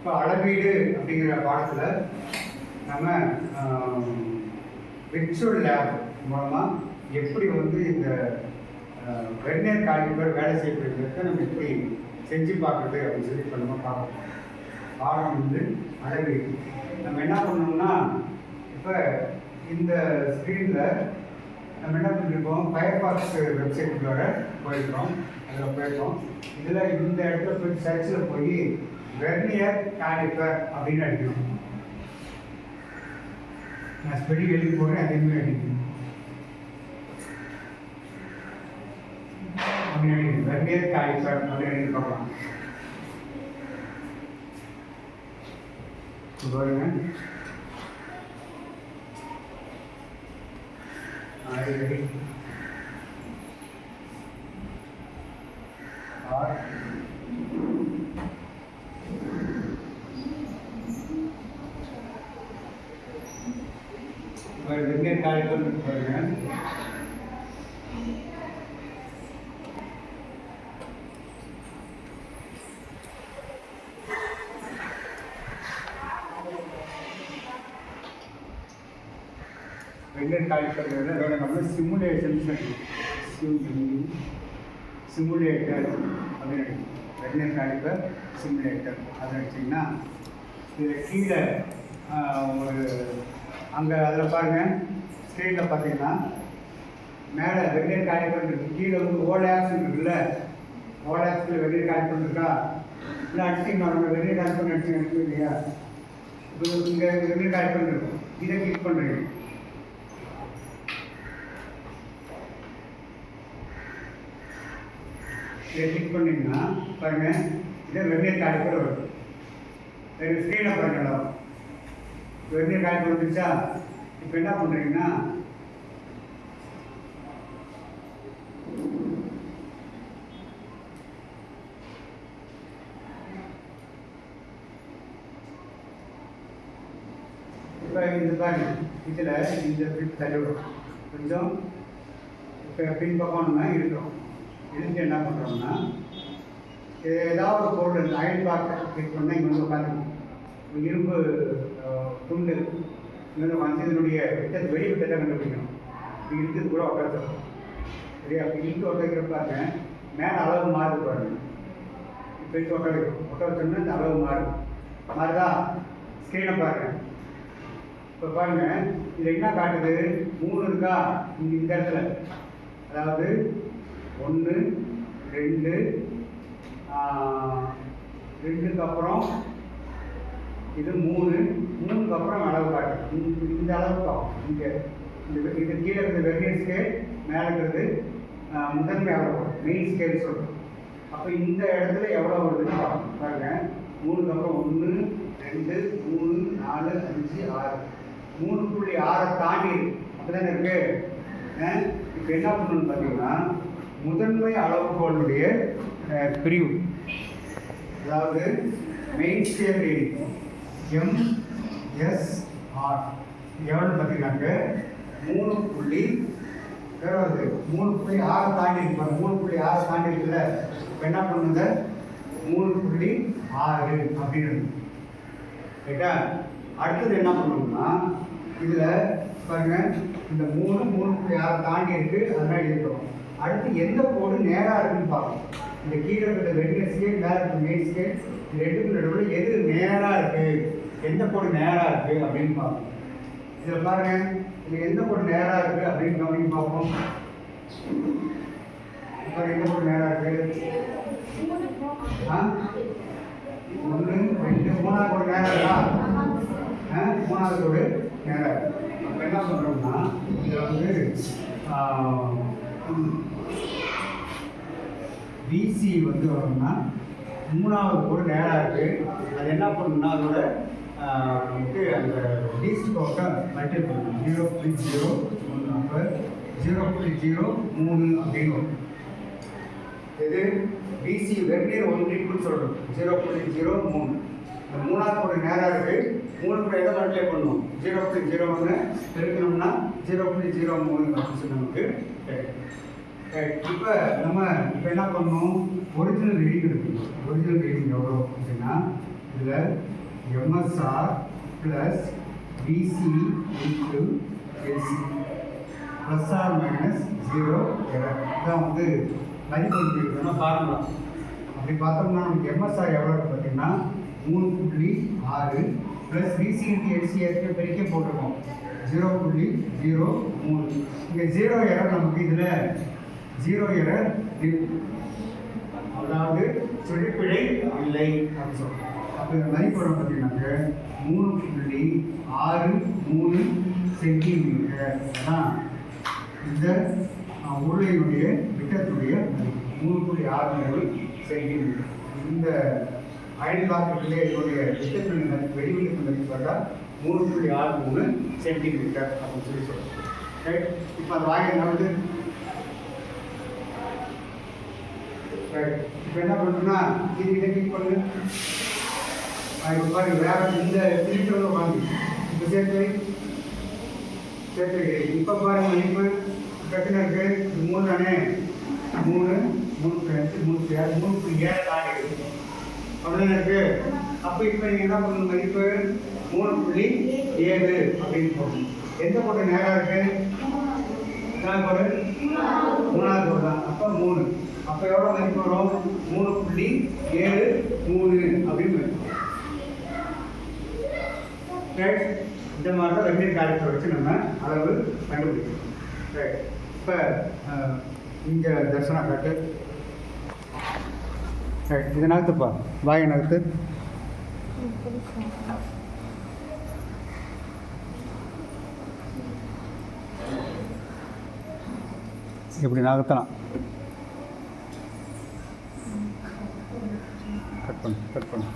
இப்போ அளவீடு அப்படிங்கிற பாடத்தில் நம்ம விர்ச்சுவல் லேப் மூலமாக எப்படி வந்து இந்த வெர்னியர் காலிபர் வேலை செய்யப்படுறதுக்கு நம்ம எப்படி செஞ்சு பார்க்குறது அப்படின்னு சொல்லி இப்போ நம்ம பார்க்கணும் பாடம் வந்து அளவீடு நம்ம என்ன பண்ணோம்னா இப்போ இந்த ஸ்க்ரீனில் நம்ம என்ன பண்ணியிருக்கோம் ஃபயர்பாக்ஸ் வெப்சைட்டுக்குள்ளார போயிருக்கிறோம். அதில் போயிருக்கோம். இதில் இந்த இடத்துல போய் சர்ச்சில் போய் வெர்னியர் காலிபர் அப்படின்னு அடிக்கணும் நான் ஸ்பெல்லிங் எழுதி போகிறேன் அதேமாதிரி அடிக்கணும் அப்படின்னு எழுதி வெர்னியர் காலிபர் அப்படின்னு எழுதி பார்க்கலாம் இப்ப பாருங்க ஆறு ரெடி ஆர் வெவ்வேறு பாருங்க. வெவ்வேறு காலிபர் அதோட நம்ம சிமுலேஷன் சிமுலேட்டர் அப்படின்னு வெவ்வேறு காலிபர் சிமுலேட்டர் அதை வச்சிங்கன்னா இதில் கீழே ஒரு அங்கே அதில் பாருங்கள் ஸ்க்ரீனில் பார்த்தீங்கன்னா மேலே வெந்நீர் காய இருக்கு கீழே வந்து ஓடாக்ஸ் இருக்குல்ல ஓடாக்ஸில் வெந்நீர் காய பண்ணிருக்கா இல்லை அடிச்சிங்க நம்ம வெவ்வேறு பண்ணி அடிச்சு அடிச்சு இல்லையா? இப்போ இங்கே வெந்நீர் காய இருக்கும் இதை கிளிக் பண்ணுறீங்க இதை கிளிக் பண்ணிங்கன்னா பாருங்கள் இதை வெந்நீர் காய கூட வரும். ஸ்க்ரீனை பாருங்களா வெந்நீர் காலிபர் வந்துச்சா இப்போ என்ன பண்ணுறீங்கன்னா இப்போ இந்த பாருங்க இதில் இந்த பிட் தள்ளிவிடும் கொஞ்சம் இப்போ பின்பக்கம் நம்ம இருக்கிறோம் இருந்து என்ன பண்ணுறோம்னா ஏதாவது ஒரு பொருள் அயன் பாக்ஸ் கிளிக் பண்ணால் இங்கே வந்து உட்காந்துக்கும் இரும்பு துண்டு. இங்கே மனுஷனுடைய இதனுடைய விட்டது கண்டுபிடிக்கணும். இப்படி இருக்கிறது கூட உட்காந்துரும் சரியா? அப்படி இருந்து உட்காந்துக்கிற பாருங்க மேலே அளவு மாறுது பாருங்க. இப்போ இருந்து உட்காந்துக்கிறோம் உட்காந்துட்டோம்னா இந்த அளவு மாறும். மாறுதா? ஸ்க்ரீனை பாருங்க. இப்போ பாருங்க இதில் என்ன காட்டுது? மூணு இருக்கா? இங்கே இந்த இடத்துல. அதாவது ஒன்று ரெண்டு ரெண்டுக்கு அப்புறம் இது மூணு மூணுக்கு அப்புறம் அளவு காட்டு இந்த- அளவுக்கு ஆகும். இங்கே இந்த இது கீழே இருக்கிறது வெர்னியர் ஸ்கேல் மேலே இருக்கிறது முதன்மை அளவு மெயின் ஸ்கேல் சொல்கிறோம் அப்போ இந்த இடத்துல எவ்வளோ வருதுன்னு பார்க்கணும் பாருங்க. மூணுக்கு அப்புறம் ஒன்று ரெண்டு மூணு நாலு அஞ்சு ஆறு. மூணு புள்ளி ஆறை தாண்டி அப்படிதானே இருக்கு? இப்போ என்ன பண்ணணும்னு பார்த்தீங்கன்னா முதன்மை அளவுகோளுடைய பிரிவு. அதாவது main scale reading M S R எவ்வளோ பார்த்துருக்காங்க மூணு புள்ளி இருபது மூணு புள்ளி ஆறு தாண்டி இருப்பாங்க மூணு புள்ளி ஆறு தாண்டி இருக்குல்ல. இப்போ என்ன பண்ணுங்க? மூணு புள்ளி ஆறு அப்படின்னு. ரைட்டா அடுத்தது என்ன பண்ணணும்னா இதில் பாருங்க. இந்த மூணு மூணு புள்ளி ஆறு தாண்டி இருக்கு. அதனால் இருக்கிறோம் அடுத்து எந்த கோடு நேராக இருக்குன்னு பார்க்கணும் இந்த கீழே இருக்கிற ரெண்டு ஸ்கேல் மேலே இருக்கிற மெயின் ஸ்கேல் ரெண்டுக்கும் நடுவில் எது நேராக இருக்குது எந்த கோடு நேராக இருக்குது அப்படின்னு பார்ப்போம். இதில் பாருங்க இது எந்த கோடு நேராக இருக்குது அப்படின்னு கவனிக்க பார்ப்போம். எந்த கோடு நேராக இருக்குது ஆ? ஒன்று ரெண்டு மூணாவது கோடு நேராக இருக்கா? ஆ, மூணாவது கோடு நேராக இருக்குது அப்போ என்ன பண்ணுறோம்னா இதில் வந்து பிசி வந்து வரணும்னா மூணாவது கூட நேராக இருக்குது அது என்ன பண்ணணும்னா அதோட நமக்கு அந்த லீஸ்ட் பவுட்டை மல்டிபிள் பண்ணணும். ஜீரோ புள்ளி ஜீரோ அப்போ ஜீரோ புள்ளி ஜீரோ மூணு அப்படின்னு வரும். இது பிசி வெர்னியர் ஒன்றிக்குன்னு சொல்கிறோம் ஜீரோ புள்ளி ஜீரோ மூணு. இந்த மூணாவது ஒரு நேராக இருக்குது மூணு கூட எதை மல்டிப்ளை பண்ணணும்? ஜீரோ புள்ளி ஜீரோ ஒன்று பெருக்கணும்னா ஜீரோ புள்ளி ஜீரோ மூணு அப்படின்னு சொல்லி நமக்கு இப்போ நம்ம இப்போ என்ன பண்ணணும்? ஒரிஜினல் ரீடிங் எடுக்கணும். ஒரிஜினல் ரீடிங் எவ்வளோ அப்படின்னா இதில் MSR plus TC into LC plus R minus zero தான் இதான் வந்து மதிப்பு ஃபார்முலா அப்படி பார்த்தோம்னா நமக்கு எம்எஸ்ஆர் எவ்வளோ பார்த்தீங்கன்னா மூணு புள்ளி ஆறு ப்ளஸ் டிசி இன்ட்டு எல்சி ஏற்கனவே பெருக்கே போட்டிருக்கோம். ஜீரோ புள்ளி ஜீரோ மூணு. இங்கே ஜீரோ இடம் நமக்கு இதில் ஜீரோ என அதாவது சுழிப்பிழை இல்லை அப்படின்னு சொல்றோம். அப்போ இந்த மதிப்பெண் பார்த்தீங்கன்னாக்க மூணு புள்ளி ஆறு மூணு சென்டிமீட்டர். அதான் இந்த உருளையினுடைய விட்டத்துடைய மூணு புள்ளி ஆறு மூணு சென்டிமீட்டர். இந்த அயன் பாக்கெட்டிலே இதனுடைய விட்டத்தின் மதிப்பு வெளிவிட்டு மதிப்பு பார்த்தா மூணு புள்ளி ஆறு மூணு சென்டிமீட்டர் அப்படின்னு சொல்லி சொல்கிறோம் ரைட் இப்போ அந்த வாயை வந்து ரைட் இப்போ என்ன பண்ணுறோம்னா இது இதை இப்போ பாருங்க வேற இந்த வாங்கி. இப்போ சேர்த்து சேர்த்து இப்போ பாருங்க இப்போ பிரச்சனை இருக்கு. மூணு தானே? மூணு மூணு ரெண்டு மூணு ஏழு மூணு ஏழு தாண்டி இருக்கு. இருக்கு? அப்போ இப்போ நீங்கள் என்ன பண்ணணும்? மதிப்பு மூணு புள்ளி ஏழு அப்படின்னு போடணும். எந்த போட்ட நேராக இருக்கு? மூணாவது அப்போ மூணு. அப்போ எவ்வளோ மதிப்பு வரும். மூணு புள்ளி ஏழு மூணு அப்படின்னு ரைட் இந்த மாதிரி தான் வெந்நீர் கேரக்டர் வச்சு நம்ம அளவு கண்டுபிடிக்கணும். ரைட் இப்போ இங்கே தர்சனா காட்டு. ரைட் இது நகர்த்துப்பா. வாயை நகர்த்து. இப்படி நகர்த்தலாம். கட் பண்ணு கட் பண்ணு